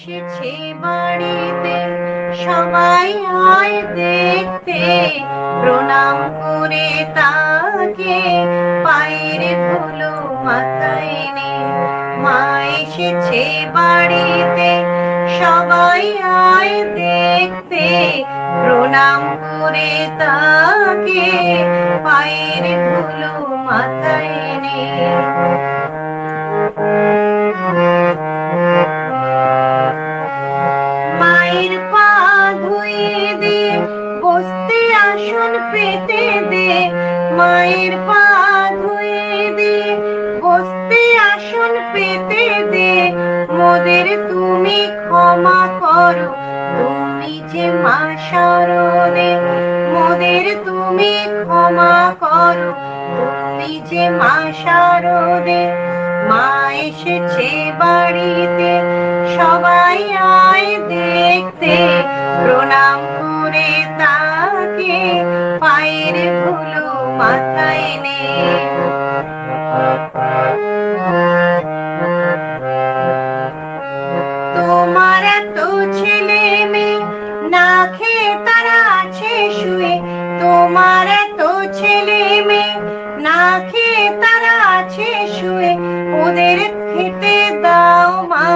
এসেছে বাড়িতে, সবাই আয় দেখতে। প্রণাম করে তাকে, পায়ের ধুলো মাথায় নে। মা এসেছে বাড়িতে, সবাই আয় দেখতে। প্রণাম করে তাকে, পায়ের ধুলো মাথায় বসতে আসন পেতে দে, মায়ের পা ধুয়ে দে। বসতে আসন পেতে দে, মোদের তুমি ক্ষমা করো। তুমি যে মা শারদে মোদের তুমি ক্ষমা করো। তুমি যে মা শারদে মা এসেছে বাড়িতে, সবাই আয় দেখতে। প্রণাম করে তাকে পায়ের ধুলো মাথায় নে। তোমার এত ছেলে মেয়ে না খেয়ে তারা আছে শুয়ে। তোমার এত ছেলে মেয়ে না খেয়ে তারা আছে শুয়ে। ওদের খেতে দাও মা,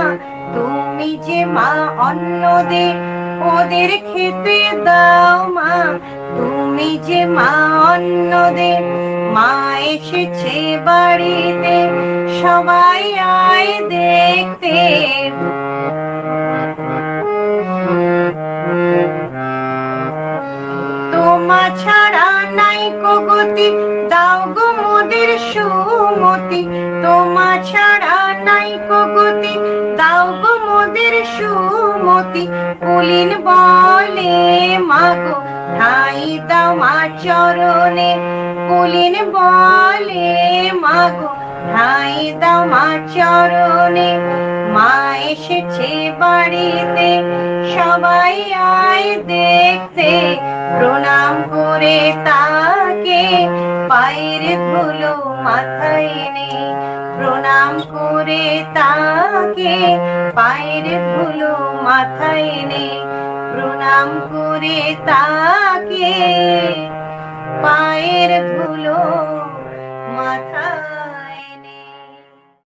তুমি যে মা অন্ন দে ওদের খেতে দাও মা। তুমি যে মা অন্ন দে মা এসেছে বাড়িতে, সবাই আয় দেখতে। তোমা ছাড়া নাই গতি, দাও গো মোদের সুমতি। তোমা ছাড়া নাই গতি, দাও গো মোদের সুমতি। কুলিন বলে, মাগো, ঠাই দাও মা চরণে। কুলিন বলে, মাগো, ঠাই দাও মা চরণে। মা এসেছে বাড়িতে, সবাই আয় দেখতে। প্রণাম করে তাকে, পায়ের ধুলো মাথায় নে প্রণাম করে তাকে পায়ের ধুলো মাথায় নে প্রণাম করে তাকে পায়ের ধুলো মাথায়